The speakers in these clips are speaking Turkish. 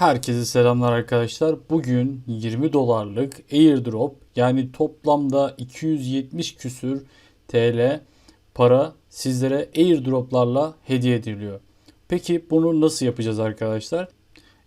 Herkese selamlar arkadaşlar. Bugün 20 dolarlık airdrop yani toplamda 270 küsür TL para sizlere airdroplarla hediye ediliyor. Peki bunu nasıl yapacağız arkadaşlar?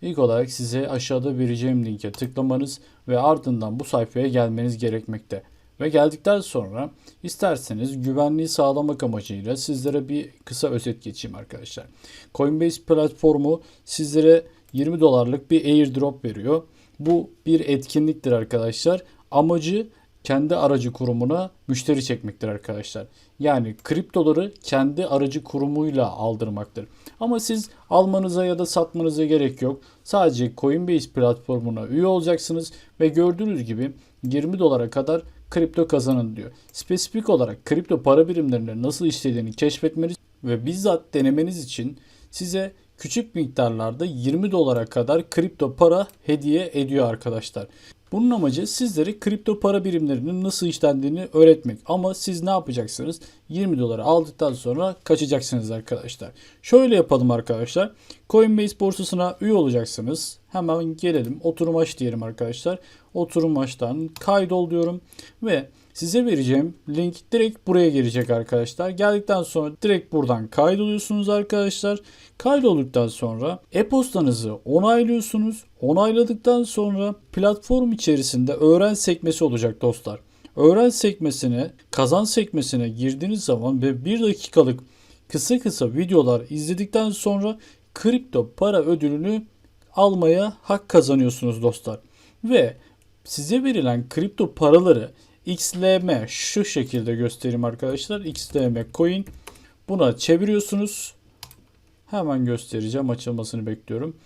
İlk olarak size aşağıda vereceğim linke tıklamanız ve ardından bu sayfaya gelmeniz gerekmekte. Ve geldikten sonra isterseniz güvenliği sağlamak amacıyla sizlere bir kısa özet geçeyim arkadaşlar. Coinbase platformu sizlere 20 dolarlık bir airdrop veriyor. Bu bir etkinliktir arkadaşlar. Amacı kendi aracı kurumuna müşteri çekmektir arkadaşlar. Yani kriptoları kendi aracı kurumuyla aldırmaktır. Ama siz almanıza ya da satmanıza gerek yok. Sadece Coinbase platformuna üye olacaksınız ve gördüğünüz gibi 20 dolara kadar kripto kazanın diyor. Spesifik olarak kripto para birimlerinin nasıl işlediğini keşfetmeniz ve bizzat denemeniz için size küçük miktarlarda 20 dolara kadar kripto para hediye ediyor arkadaşlar. Bunun amacı sizlere kripto para birimlerinin nasıl işlendiğini öğretmek. Ama siz ne yapacaksınız? 20 doları aldıktan sonra kaçacaksınız arkadaşlar. Şöyle yapalım arkadaşlar. Coinbase borsasına üye olacaksınız. Hemen gelelim. Oturum aç diyelim arkadaşlar. Oturum açtan kaydol diyorum. Ve size vereceğim link direkt buraya gelecek arkadaşlar. Geldikten sonra direkt buradan kaydoluyorsunuz arkadaşlar. Kaydolduktan sonra e-postanızı onaylıyorsunuz. Onayladıktan sonra platform içerisinde öğren sekmesi olacak dostlar. Öğren sekmesine, kazan sekmesine girdiğiniz zaman ve 1 dakikalık kısa kısa videolar izledikten sonra kripto para ödülünü almaya hak kazanıyorsunuz dostlar. Ve size verilen kripto paraları XLM şu şekilde göstereyim arkadaşlar. XLM coin buna çeviriyorsunuz. Hemen göstereceğim açılmasını bekliyorum.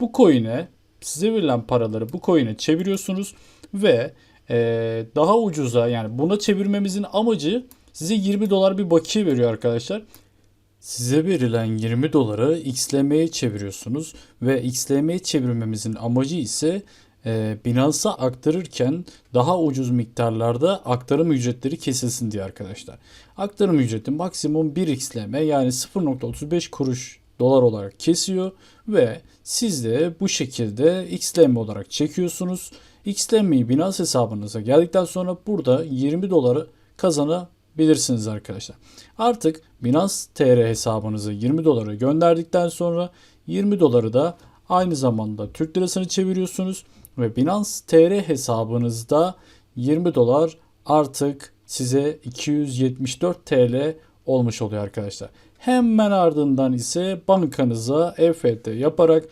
Bu coin'e size verilen paraları bu coin'e çeviriyorsunuz ve ee, daha ucuza yani buna çevirmemizin amacı size 20 dolar bir bakiye veriyor arkadaşlar. Size verilen 20 doları XLM'ye çeviriyorsunuz ve XLM'ye çevirmemizin amacı ise e, Binance'a aktarırken daha ucuz miktarlarda aktarım ücretleri kesilsin diye arkadaşlar. Aktarım ücreti maksimum 1 XLM yani 0.35 kuruş dolar olarak kesiyor ve siz de bu şekilde XLM olarak çekiyorsunuz. XLM'yi Binance hesabınıza geldikten sonra burada 20 doları kazanabilirsiniz arkadaşlar. Artık Binance TR hesabınıza 20 doları gönderdikten sonra 20 doları da aynı zamanda Türk lirasını çeviriyorsunuz ve Binance TR hesabınızda 20 dolar artık size 274 TL olmuş oluyor arkadaşlar. Hemen ardından ise bankanıza EFT yaparak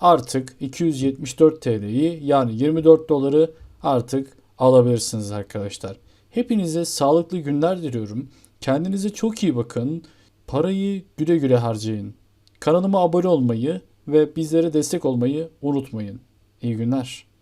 artık 274 TL'yi yani 24 doları artık alabilirsiniz arkadaşlar. Hepinize sağlıklı günler diliyorum. Kendinize çok iyi bakın. Parayı güle güle harcayın. Kanalıma abone olmayı ve bizlere destek olmayı unutmayın. İyi günler.